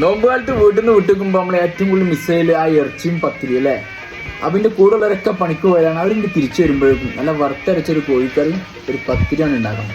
നോമ്പ് കാലത്ത് വീട്ടിൽ നിന്ന് വിട്ടുക്കുമ്പോൾ നമ്മൾ ഏറ്റവും കൂടുതൽ മിസ് ചെയ്യൽ ആ ഇറച്ചിയും പത്തിരി അല്ലേ അതിന്റെ കൂടെ ഉള്ളവരൊക്കെ പണിക്ക് പോയാണ് അവരിന്റെ തിരിച്ചു വരുമ്പോഴേക്കും നല്ല വറുത്തരച്ചൊരു കോഴിക്കറിയും ഒരു പത്തിരിയാണ് ഉണ്ടാക്കുന്നത്